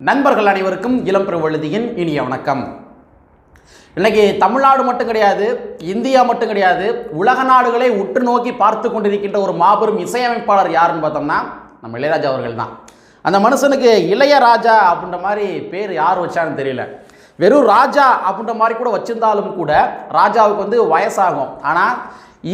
நண்பர்கள் அனைவருக்கும் இளம் பிரவழுதியின் இனிய வணக்கம். இன்னைக்கு தமிழ்நாடு மட்டும் கிடையாது இந்தியா மட்டும் கிடையாது உலக நாடுகளை உற்று நோக்கி பார்த்து கொண்டிருக்கின்ற ஒரு மாபெரும் இசையமைப்பாளர் யாருன்னு பார்த்தோம்னா நம்ம இளையராஜா அவர்கள் தான். அந்த மனுஷனுக்கு இளையராஜா அப்படின்ற மாதிரி பேர் யார் வச்சான்னு தெரியல. வெறும் ராஜா அப்படின்ற மாதிரி கூட வச்சிருந்தாலும் கூட ராஜாவுக்கு வந்து வயசாகும். ஆனால்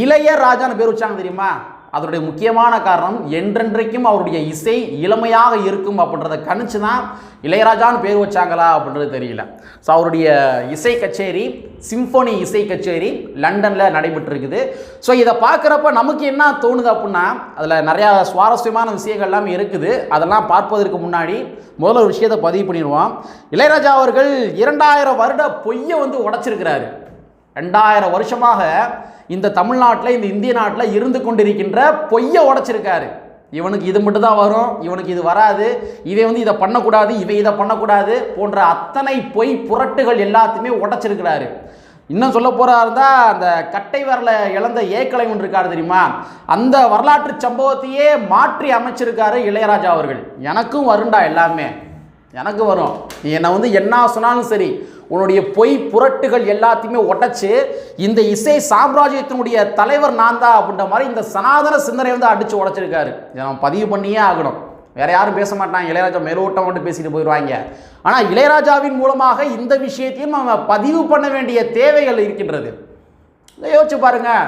இளைய ராஜான்னு பேர் வச்சாங்க தெரியுமா? அதனுடைய முக்கியமான காரணம் என்றென்றைக்கும் அவருடைய இசை இளமையாக இருக்கும் அப்படின்றத கணிச்சு தான் இளையராஜான்னு பேர் வச்சாங்களா அப்படின்றது தெரியல. ஸோ அவருடைய இசை கச்சேரி சிம்ஃபோனி இசை கச்சேரி லண்டனில் நடைபெற்றிருக்குது. ஸோ இதை பார்க்குறப்ப நமக்கு என்ன தோணுது அப்படின்னா அதில் நிறையா சுவாரஸ்யமான விஷயங்கள்லாம் இருக்குது. அதெல்லாம் பார்ப்பதற்கு முன்னாடி முதல்ல ஒரு விஷயத்தை பதிவு பண்ணிடுவோம். இளையராஜா அவர்கள் இரண்டாயிரம் வருட பொய்யை வந்து உடைச்சிருக்கிறாரு. ரெண்டாயிரம் வருஷமாக இந்த தமிழ்நாட்டில் இந்த இந்திய நாட்டில் இருந்து கொண்டிருக்கின்ற பொய்யை உடைச்சிருக்காரு. இவனுக்கு இது மட்டும் தான் வரும் இவனுக்கு இது வராது இவன் வந்து இதை பண்ணக்கூடாது இவன் இதை பண்ணக்கூடாது போன்ற அத்தனை பொய் புரட்டுகள் எல்லாத்தையுமே உடைச்சிருக்கிறாரு. இன்னும் சொல்ல போகிறா இருந்தால் அந்த கட்டை வரல இழந்த ஏக்கலை ஒன்று இருக்காரு தெரியுமா? அந்த வரலாற்று சம்பவத்தையே மாற்றி அமைச்சிருக்காரு இளையராஜா அவர்கள். எனக்கும் வருண்டா எல்லாமே. எனக்கு வரும். நீ என்னை வந்து என்ன சொன்னாலும் சரி உன்னுடைய பொய் புரட்டுகள் எல்லாத்தையுமே உடைச்சு இந்த இசை சாம்ராஜ்யத்தினுடைய தலைவர் நான் தான் அப்படின்ற மாதிரி இந்த சனாதன சிந்தனை வந்து அடித்து உடைச்சிருக்காரு. இதை நம்ம பதிவு பண்ணியே ஆகணும். வேற யாரும் பேச மாட்டாங்க. இளையராஜா மேலோட்டம் மட்டும் பேசிட்டு போயிடுவாங்க. ஆனால் இளையராஜாவின் மூலமாக இந்த விஷயத்தையும் நம்ம பதிவு பண்ண வேண்டிய தேவைகள் இருக்கின்றது. யோசிச்சு பாருங்கள்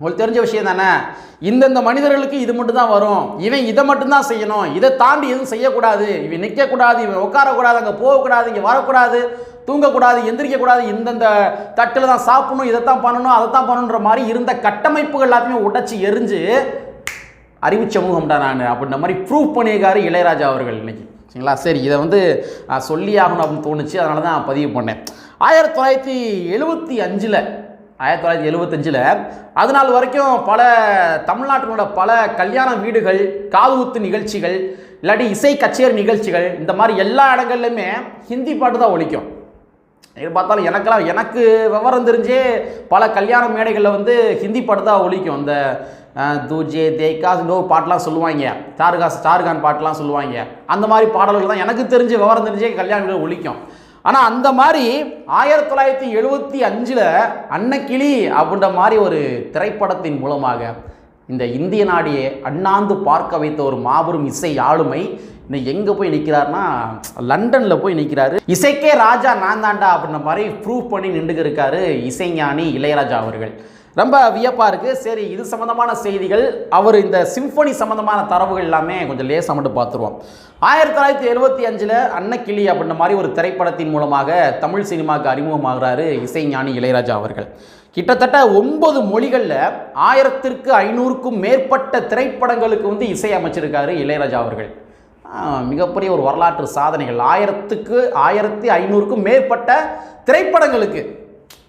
உங்களுக்கு தெரிஞ்ச விஷயம் தானே? இந்தந்த மனிதர்களுக்கு இது மட்டும் தான் வரும். இவன் இதை மட்டும்தான் செய்யணும். இதை தாண்டி எதுவும் செய்யக்கூடாது. இவன் நிற்கக்கூடாது இவன் உட்காரக்கூடாது அங்கே போகக்கூடாது இங்கே வரக்கூடாது தூங்கக்கூடாது எந்திரிக்கக்கூடாது இந்தந்த தட்டில் தான் சாப்பிடணும் இதைத்தான் பண்ணணும் அதைத்தான் பண்ணணுன்ற மாதிரி இருந்த கட்டமைப்புகள் எல்லாத்தையுமே உடைச்சி எரிஞ்சு அறிவு சமூகம்டா நான். அப்படின்ற மாதிரி ப்ரூவ் பண்ணியிருக்காரு இளையராஜா அவர்கள் இன்னைக்கு. சரிங்களா? சரி இதை வந்து சொல்லி ஆகணும் அப்படின்னு தோணுச்சு. அதனால தான் பதிவு பண்ணேன். ஆயிரத்தி தொள்ளாயிரத்தி எழுபத்தி அஞ்சில் ஆயிரத்தி தொள்ளாயிரத்தி எழுபத்தஞ்சில் அது நாள் வரைக்கும் பல தமிழ்நாட்டினோட பல கல்யாண வீடுகள் காதுகுத்து நிகழ்ச்சிகள் இல்லாட்டி இசை கச்சேரி நிகழ்ச்சிகள் இந்த மாதிரி எல்லா இடங்கள்லையுமே ஹிந்தி பாட்டு தான் ஒழிக்கும் எது பார்த்தாலும் எனக்கெல்லாம் எனக்கு விவரம் தெரிஞ்சே பல கல்யாண மேடைகளில் வந்து ஹிந்தி பாட்டு தான் ஒழிக்கும் இந்த தூஜே தேய்காஸ் இந்த பாட்டெலாம் சொல்லுவாங்க. ஷாருகா ஷாருகான் பாட்டெலாம் சொல்லுவாங்க. அந்த மாதிரி பாடல்கள் தான் எனக்கு தெரிஞ்சு விவரம் தெரிஞ்சே கல்யாணங்கள் ஒழிக்கும் ஆனால் அந்த மாதிரி ஆயிரத்தி தொள்ளாயிரத்தி எழுபத்தி அஞ்சில் அன்னக்கிளி அப்படின்ற மாதிரி ஒரு திரைப்படத்தின் மூலமாக இந்த இந்திய நாடியை அண்ணாந்து பார்க்க வைத்த ஒரு மாபெரும் இசை ஆளுமை இன்னைக்கு எங்கே போய் நிற்கிறாருன்னா லண்டனில் போய் நிற்கிறாரு இசைக்கே ராஜா நான் தாண்டா அப்படின்ற மாதிரி ப்ரூவ் பண்ணி நின்றுக்கு இருக்காரு இசைஞானி இளையராஜா அவர்கள். ரொம்ப வியப்பாக இருக்குது சரி இது சம்மந்தமான செய்திகள். அவர் இந்த சிம்பொனி சம்மந்தமான தரவுகள் எல்லாமே கொஞ்சம் லேசாக மட்டும் பார்த்துருவோம் ஆயிரத்தி தொள்ளாயிரத்தி எழுபத்தி அஞ்சில் அன்னக்கிளி அப்படின்ற மாதிரி ஒரு திரைப்படத்தின் மூலமாக தமிழ் சினிமாவுக்கு அறிமுகமாகிறாரு இசைஞானி இளையராஜா அவர்கள். கிட்டத்தட்ட ஒன்பது மொழிகளில் ஆயிரத்திற்கு ஐநூறுக்கும் மேற்பட்ட திரைப்படங்களுக்கு வந்து இசை அமைச்சிருக்காரு இளையராஜா அவர்கள். மிகப்பெரிய ஒரு வரலாற்று சாதனைகள். ஆயிரத்துக்கு ஆயிரத்தி ஐநூறுக்கும் மேற்பட்ட திரைப்படங்களுக்கு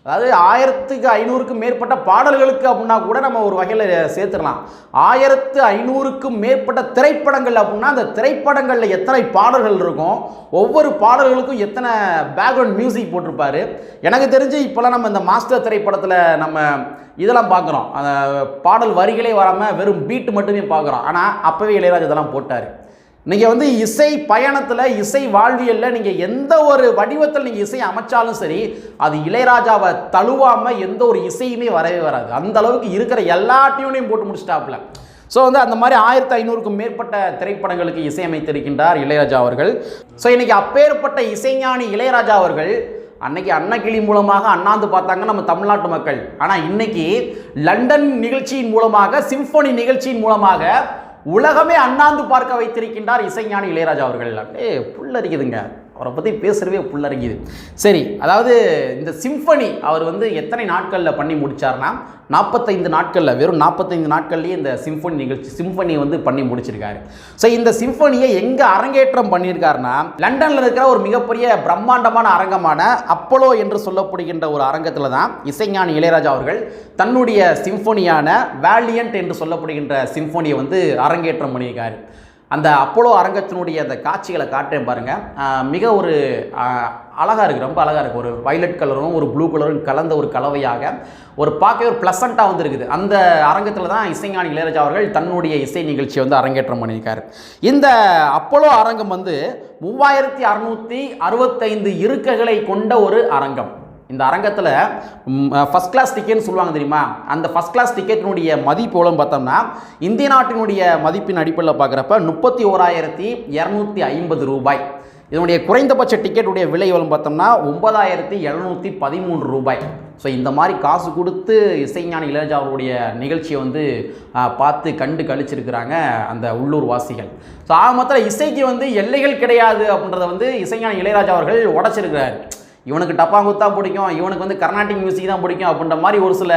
அதாவது ஆயிரத்துக்கு ஐநூறுக்கும் மேற்பட்ட பாடல்களுக்கு அப்படின்னா கூட நம்ம ஒரு வகையில் சேர்த்துடலாம். ஆயிரத்து ஐநூறுக்கும் மேற்பட்ட திரைப்படங்கள் அப்படின்னா அந்த திரைப்படங்களில் எத்தனை பாடல்கள் இருக்கும்? ஒவ்வொரு பாடல்களுக்கும் எத்தனை பேக்ரவுண்ட் மியூசிக் போட்டிருப்பாரு? எனக்கு தெரிஞ்சு இப்போலாம் நம்ம இந்த மாஸ்டர் திரைப்படத்தில் நம்ம இதெல்லாம் பார்க்குறோம். அந்த பாடல் வரிகளே வராமல் வெறும் பீட் மட்டுமே பார்க்குறோம். ஆனால் அப்போவே இளையராஜா இதெல்லாம் போட்டார். நீங்கள் வந்து இசை பயணத்தில் இசை வாழ்வியலில் நீங்கள் எந்த ஒரு வடிவத்தில் நீங்கள் இசை அமைச்சாலும் சரி அது இளையராஜாவை தழுவாமல் எந்த ஒரு இசையுமே வரவே வராது. அந்த அளவுக்கு இருக்கிற எல்லா டியூனையும் போட்டு முடிச்சிட்டாப்புல. ஸோ வந்து அந்த மாதிரி ஆயிரத்தி ஐநூறுக்கும் மேற்பட்ட திரைப்படங்களுக்கு இசையமைத்திருக்கின்றார் இளையராஜா அவர்கள். ஸோ இன்னைக்கு அப்பேற்பட்ட இசைஞானி இளையராஜா அவர்கள் அன்னைக்கு அன்னக்கிளி மூலமாக அண்ணாந்து பார்த்தாங்க நம்ம தமிழ்நாட்டு மக்கள். ஆனால் இன்னைக்கு லண்டன் நிகழ்ச்சியின் மூலமாக சிம்ஃபோனி நிகழ்ச்சியின் மூலமாக உலகமே அண்ணாந்து பார்க்க வைத்திருக்கின்றார் இசைஞானி இளையராஜா அவர்கள். அப்படியே புல்லரிக்குதுங்க. அவரை பற்றி பேசுகிறவே புல்லரிக்குது. சரி அதாவது இந்த சிம்பனி அவர் வந்து எத்தனை நாட்களில் பண்ணி முடித்தார்னா நாற்பத்தைந்து நாட்களில் வெறும் நாற்பத்தைந்து நாட்கள்லேயே இந்த சிம்பனி நிகழ்ச்சி சிம்பனி வந்து பண்ணி முடிச்சிருக்காரு. ஸோ இந்த சிம்பனியை எங்கே அரங்கேற்றம் பண்ணியிருக்காருன்னா லண்டனில் இருக்கிற ஒரு மிகப்பெரிய பிரம்மாண்டமான அரங்கமான அப்போலோ என்று சொல்லப்படுகின்ற ஒரு அரங்கத்தில் தான் இசைஞானி இளையராஜா அவர்கள் தன்னுடைய சிம்பனியான வேலியன்ட் என்று சொல்லப்படுகின்ற சிம்பொனியை வந்து அரங்கேற்றம் பண்ணியிருக்காரு. அந்த அப்போலோ அரங்கத்தினுடைய அந்த காட்சிகளை காட்டுறேன் பாருங்கள் மிக ஒரு அழகாக இருக்குது ரொம்ப அழகாக இருக்குது ஒரு வைலட் கலரும் ஒரு ப்ளூ கலரும் கலந்த ஒரு கலவையாக ஒரு பார்க்கவே ஒரு ப்ளசண்ட்டாக வந்துருக்குது. அந்த அரங்கத்தில் தான் இசைஞானி இளையராஜா அவர்கள் தன்னுடைய இசை நிகழ்ச்சியை வந்து அரங்கேற்றம் பண்ணியிருக்காரு. இந்த அப்போலோ அரங்கம் வந்து மூவாயிரத்தி அறுநூற்றி அறுபத்தைந்து இருக்கைகளை கொண்ட ஒரு அரங்கம். இந்த அரங்கத்தில் ஃபஸ்ட் கிளாஸ் டிக்கெட்னு சொல்லுவாங்க தெரியுமா? அந்த ஃபஸ்ட் கிளாஸ் டிக்கெட்டினுடைய மதிப்பு எவ்வளோன்னு பார்த்தோம்னா இந்திய நாட்டினுடைய மதிப்பின் அடிப்படையில் பார்க்குறப்ப முப்பத்தி ஓராயிரத்தி இரநூத்தி ஐம்பது ரூபாய். இதனுடைய குறைந்தபட்ச டிக்கெட்டுடைய விலை எவ்வளோ பார்த்தோம்னா ஒன்பதாயிரத்தி எழுநூற்றி பதிமூன்று ரூபாய். ஸோ இந்த மாதிரி காசு கொடுத்து இசைஞானி இளையராஜா அவருடைய நிகழ்ச்சியை வந்து பார்த்து கண்டு கழிச்சிருக்கிறாங்க அந்த உள்ளூர் வாசிகள். ஸோ ஆக மொத்தத்தில் இசைக்கு வந்து எல்லைகள் கிடையாது அப்படின்றத வந்து இசைஞானி இளையராஜா அவர்கள் உடைச்சிருக்கிறார். இவனுக்கு டப்பாங்குத் தான் பிடிக்கும் இவனுக்கு வந்து கர்நாடிக் மியூசிக் தான் பிடிக்கும் அப்படின்ற மாதிரி ஒரு சில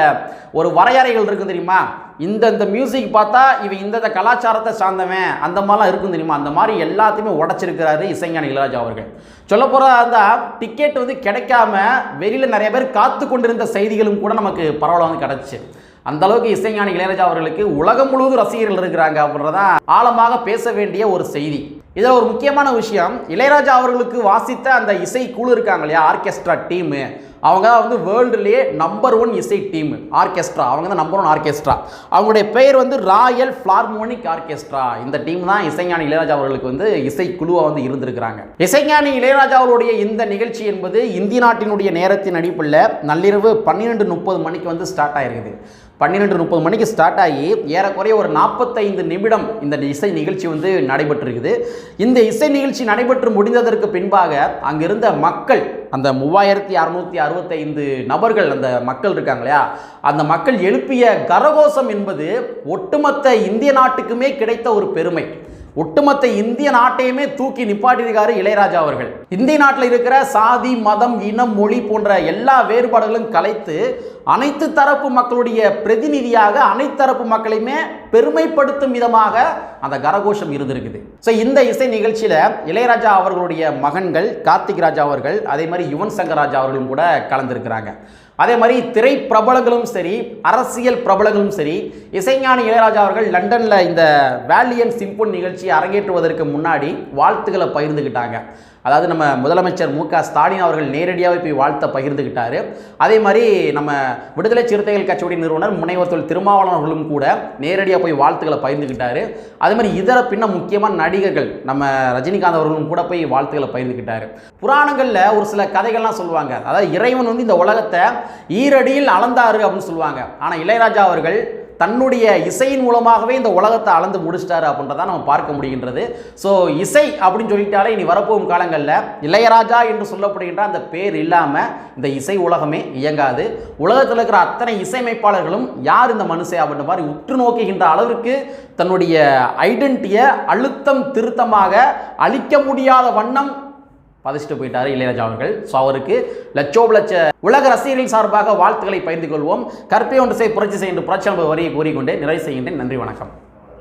ஒரு வரையறைகள் இருக்கும் தெரியுமா? இந்த இந்த மியூசிக் பார்த்தா இவன் இந்த கலாச்சாரத்தை சார்ந்தவன் அந்த மாதிரிலாம் இருக்கும் தெரியுமா? அந்த மாதிரி எல்லாத்தையுமே உடச்சிருக்கிறாரு இசைஞானி இளையராஜா அவர்கள். சொல்ல போகிறதா இருந்தால் டிக்கெட் வந்து கிடைக்காம வெளியில் நிறைய பேர் காத்து கொண்டிருந்த செய்திகளும் கூட நமக்கு பரவலாக வந்து கிடச்சிச்சு. அந்த அளவுக்கு இசைஞானி இளையராஜா அவர்களுக்கு உலகம் முழுவதும் ரசிகர்கள் இருக்கிறாங்க அப்படின்றதான் ஆழமாக பேச வேண்டிய ஒரு செய்தி. இதில் ஒரு முக்கியமான விஷயம் இளையராஜா அவர்களுக்கு வாசித்த அந்த இசை குழு இருக்காங்க இல்லையா ஆர்கெஸ்ட்ரா டீமு. அவங்க தான் வந்து வேர்ல்டுலேயே நம்பர் ஒன் இசை டீம் ஆர்கெஸ்ட்ரா. அவங்க தான் நம்பர் ஒன் ஆர்கெஸ்ட்ரா. அவங்களுடைய பெயர் வந்து ராயல் ஃபிளார்மோனிக் ஆர்கெஸ்ட்ரா இந்த டீம் தான் இசைஞானி இளையராஜா அவர்களுக்கு வந்து இசை குழுவாக வந்து இருந்திருக்கிறாங்க. இசைஞானி இளையராஜா அவருடைய இந்த நிகழ்ச்சி என்பது இந்திய நாட்டினுடைய நேரத்தின் அடிப்பில் நள்ளிரவு பன்னிரெண்டு முப்பது மணிக்கு வந்து ஸ்டார்ட் ஆயிருக்குது. பன்னிரெண்டு முப்பது மணிக்கு ஸ்டார்ட் ஆகி ஏறக்குறைய ஒரு நாற்பத்தைந்து நிமிடம் இந்த இசை நிகழ்ச்சி வந்து நடைபெற்றிருக்குது. இந்த இசை நிகழ்ச்சி நடைபெற்று முடிந்ததற்கு பின்பாக அங்கிருந்த மக்கள் அந்த மூவாயிரத்தி அறுநூத்தி அறுபத்தைந்து நபர்கள் அந்த மக்கள் இருக்காங்க இல்லையா? அந்த மக்கள் எழுப்பிய கரகோஷம் என்பது ஒட்டுமொத்த இந்திய நாட்டுக்குமே கிடைத்த ஒரு பெருமை. ஒட்டுமொத்த இந்திய நாட்டையுமே தூக்கி நிப்பாட்டியிருக்காரு இளையராஜா அவர்கள். இந்திய நாட்டில் இருக்கிற சாதி மதம் இனம் மொழி போன்ற எல்லா வேறுபாடுகளும் கலைத்து அனைத்து தரப்பு மக்களுடைய பிரதிநிதியாக அனைத்து தரப்பு மக்களையுமே பெருமைப்படுத்தும் விதமாக அந்த கரகோஷம் இருந்திருக்குது. ஸோ இந்த இசை நிகழ்ச்சியில் இளையராஜா அவர்களுடைய மகன்கள் கார்த்திக் ராஜா அவர்கள் அதே மாதிரி யுவன் சங்கர் ராஜா அவர்களும் கூட கலந்துருக்கிறாங்க. அதே மாதிரி திரை பிரபலங்களும் சரி அரசியல் பிரபலங்களும் சரி இசைஞானி இளையராஜா அவர்கள் லண்டனில் இந்த வேலியன் சிம்பொன் நிகழ்ச்சியை அரங்கேற்றுவதற்கு முன்னாடி வாழ்த்துக்களை பகிர்ந்துக்கிட்டாங்க அதாவது நம்ம முதலமைச்சர் மு க ஸ்டாலின் அவர்கள் நேரடியாகவே போய் வாழ்த்த பகிர்ந்துக்கிட்டாரு அதே மாதிரி நம்ம விடுதலை சிறுத்தைகள் கட்சியுடைய நிறுவனர் முனைவர் தொழில் திருமாவளவன் அவர்களும் கூட நேரடியாக போய் வாழ்த்துக்களை பகிர்ந்துக்கிட்டாரு அதே மாதிரி இதர பின்ன முக்கியமான நடிகர்கள் நம்ம ரஜினிகாந்த் அவர்களும் கூட போய் வாழ்த்துக்களை பகிர்ந்துக்கிட்டாரு புராணங்களில் ஒரு சில கதைகள்லாம் சொல்லுவாங்க. அதாவது இறைவன் வந்து இந்த உலகத்தை ஈரடியில் அளந்தாரு அப்படின்னு சொல்லுவாங்க. ஆனால் இளையராஜா அவர்கள் தன்னுடைய இசையின் மூலமாகவே இந்த உலகத்தை அளந்து முடிச்சிட்டாரு அப்படின்றத நம்ம பார்க்க முடிகின்றது. ஸோ இசை அப்படின்னு சொல்லிட்டாலே இனி வரப்போகும் காலங்களில் இளையராஜா என்று சொல்லப்படுகின்ற அந்த பேர் இல்லாமல் இந்த இசை உலகமே இயங்காது. உலகத்தில் இருக்கிற அத்தனை இசையமைப்பாளர்களும் யார் இந்த மனுஷன் அப்படின்ற மாதிரி உற்று நோக்குகின்ற அளவிற்கு தன்னுடைய ஐடென்டிட்டியை அழுத்தம் திருத்தமாக அழிக்க முடியாத வண்ணம் பதிச்சுட்டு போயிட்டாரு இளையராஜா அவர்கள். ஸோ அவருக்கு லட்சோப் லட்ச உலக ரசிகர்கள் சார்பாக வாழ்த்துக்களை பகிர்ந்து கொள்வோம். கற்பை ஒன்று செய் புரட்சி செய்கின்ற புரட்சி வரியை கூறிக்கொண்டே நிறைவு செய்கின்றேன். நன்றி வணக்கம்.